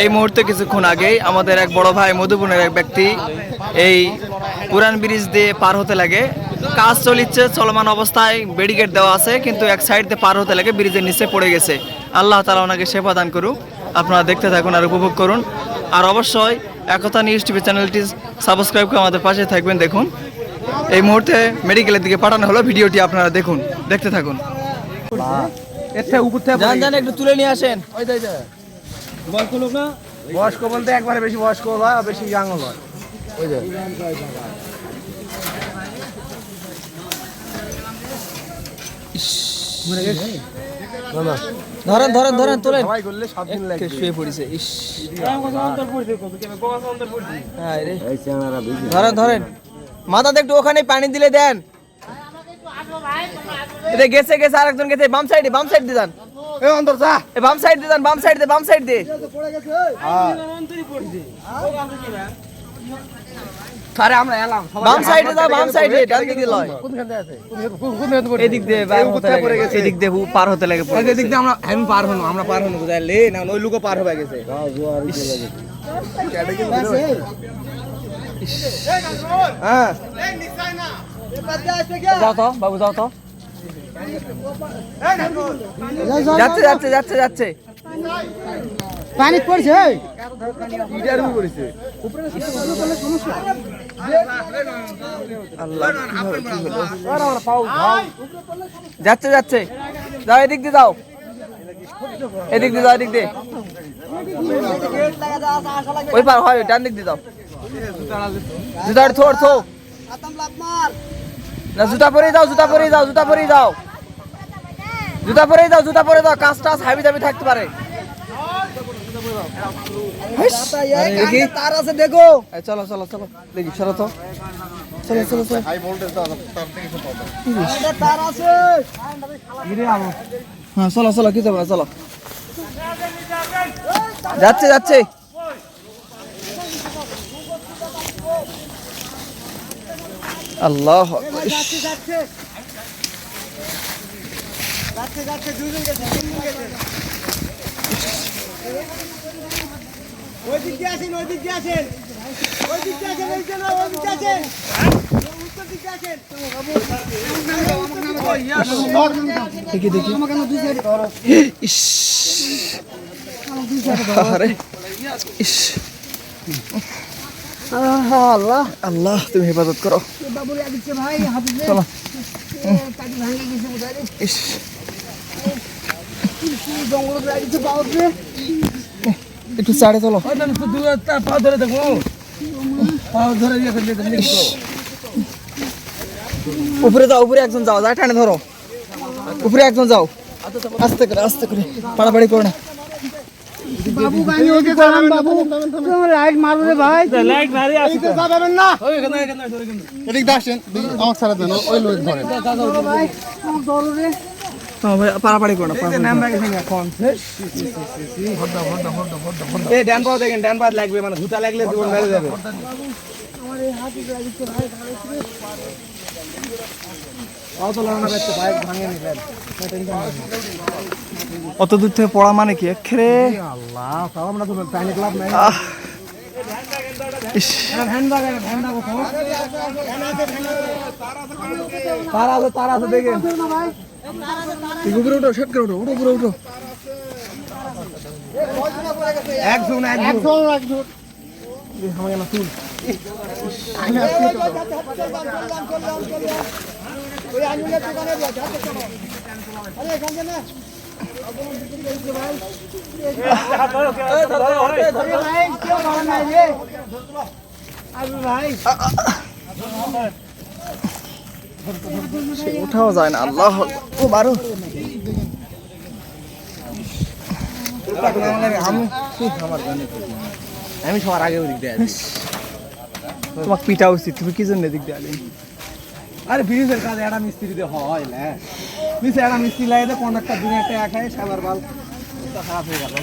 এই মুহূর্তে কিছুক্ষণ আগেই আমাদের এক বড় ভাই মধুবনের এক ব্যক্তি এই পুরান ব্রিজ দিয়ে পার হতে লাগে। কাজ চলিচ্ছে চলমান অবস্থায় ব্যারিকেড দেওয়া আছে কিন্তু এক সাইড দিয়ে পার হতে লাগে ব্রিজের নিচে পড়ে গেছে। আল্লাহ তালা ওনাকে সেবা দান করুক। আপনারা দেখতে থাকুন আর উপভোগ করুন। আর অবশ্যই একতা নিউজ টিভি চ্যানেলটি সাবস্ক্রাইব করে আমাদের পাশে থাকবেন দেখুন। এই মুহূর্তে মেডিকেলের দিকে পাঠানো হলো ভিডিওটি আপনারা দেখুন দেখতে থাকুন। যান যান একটু তুলে নিয়ে আসেন। বয়স্ক বলতে একবারে বেশি বয়স্ক হয় আর বেশি ইয়াং হয় ওই যে। ধরেন ধরেন ধরেন তোলেন। শুয়ে পড়েছে। ধরেন ধরেন। মাথাতে একটু ওখানে পানি দিলে দেন। গেছে গেছে আরেকজন গেছে। বাম সাইডে বাম সাইড দিয়ে যান। এই অন্তর যা। এ বাম সাইড দিয়ে যান বাম সাইড দিয়ে বাম সাইড দিয়ে। আরে আমরা এলাম বাম সাইডে যাও বাম সাইডে ডান দিকে লয়। এদিক দিয়ে পড়ে লাগে। গেছে? এদিক দিয়ে হু- পার হতে লাগে পড়ে ওই দিক দিয়ে আমরা আমি পার হনো আমরা পার হনো কোথায় লে না ওই লোকও পার হয়ে গেছে। হ্যাঁ। যাও তো বাবু যাও তো। যাচ্ছে যাচ্ছে যাচ্ছে যাচ্ছে। পানি পড়ছে ইটার উপর যাচ্ছে যাচ্ছে। যাও এদিক দিয়ে যাও। এদিক দিয়ে যাও এদিক দিয়ে। ওই পার হয় ডান দিক দিয়ে যাও। জুতা থোর থো না জুতা পরে যাও জুতা পরে যাও জুতা পরে যাও। জুতা পরে যাও জুতা পরে যাও কাজ টাজ হাবি জাবি থাকতে পারে। তার আছে দেখো। চলো চলো চলো দেখি সরো তো। চলো চলো চলো। তার আছে। হ্যাঁ চলো চলো কি চলো চলো। যাচ্ছে যাচ্ছে আল্লাহ যাচ্ছে যাচ্ছে যাচ্ছে যাচ্ছে দুজন গেছে তিনজন গেছে ওই দিক দিয়ে আসেন ওই দিক দিয়ে আসেন ওই দিক দিয়ে আসেন এই যে না, ওই দিক দিয়ে আসেন উত্তর দিক দিয়ে আসেন দেখি দেখি। ইস ইস আল্লাহ। আল্লাহ, তুমি হেফাজত করো। একটু চাড়ে চলো। পা ধরে দেখো পা ধরে উপরে যাও, উপরে একজন যাও, যা টানে ধরো। উপরে একজন যাও। আস্তে করে আস্তে করে। পাড়াপাড়ি করো না। বাবু গানি ওকে করান? বাবু? তুমি লাইট মারো রে ভাই। লাইট মারি আসছে যাবেন না। এদিক দিয়ে আমার ছাড়া দেন ওই লোক ধরেন। ভাই আমার দরো রে। করো। এখন এই দেখেন লাগবে মানে জুতা লাগলে জীবন মেরে যাবে। আমার এই হাতে লাগিয়েছে ভাই ভালো অত দূর থেকে পড়া মানে কি? বাগে তার আছে তার আছে দেখেন উপরে উঠো শেট করে উঠো উঠো উপরে উঠো একজন একজন। আমাকে না তুল ওই আঙুলের দোকানে আরে, এখানে না। উঠাও যায় না, আল্লাহ ও বারো আমি সবার আগে ওদিক দিয়ে তোমাকে পিটা উচিত তুমি কি জন্য এদিক দিয়ে আরে ব্রিজের কাজ একটা মিস্ত্রি দিয়ে হয় না নিচে একটা মিস্ত্রি লাগে দেয় কন্ডাক্টর দিনে একটা এক হয় সাবার বাল তা খারাপ হয়ে গেল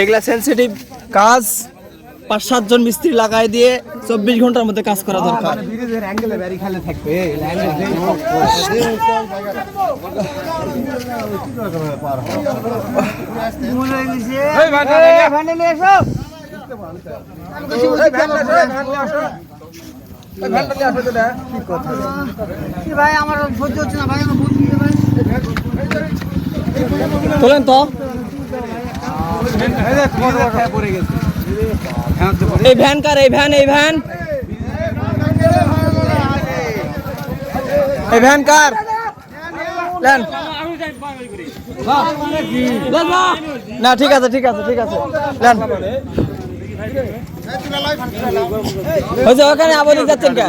এগুলা সেন্সিটিভ কাজ পাঁচ সাতজন মিস্ত্রি লাগাই দিয়ে চব্বিশ ঘণ্টার মধ্যে কাজ করা দরকার মানে ব্রিজের অ্যাঙ্গেলে ব্যারি থাকবে তোলেন তো এই ভ্যান কার, এই ভ্যান এই ভ্যান? এই ভ্যান কার? না, ঠিক আছে ঠিক আছে ঠিক আছে। ওখানে আবার যাচ্ছেন কে?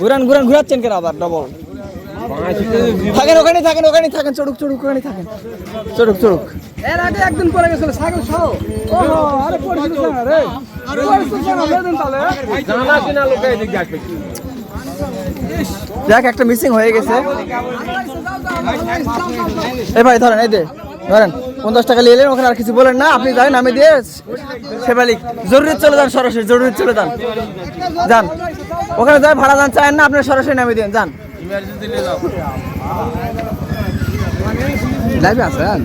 ঘুরান ঘুরান ঘুরাচ্ছেন কেন আবার? ডবল থাকেন ওখানে থাকেন ওখানে থাকেন চড়ুক চড়ুক ওখানে থাকেন। চড়ুক চড়ুক। এর আগে একদিন পড়ে গেছিল সাইকেল সহ। ওহো আরে পড়ছিল না রে। একটা মিসিং হয়ে গেছে। এই ভাই ধরেন এই দে। ধরেন পঞ্চাশ টাকা নিয়ে এলেন ওখানে আর কিছু বলেন না আপনি যান আমি দিয়ে সেবালিক জরুরি চলে যান সরাসরি জরুরি চলে যান। যান। ওখানে যাই ভাড়া যান চান না আপনি সরাসরি নামিয়ে দিন যান। লাইভে আছেন?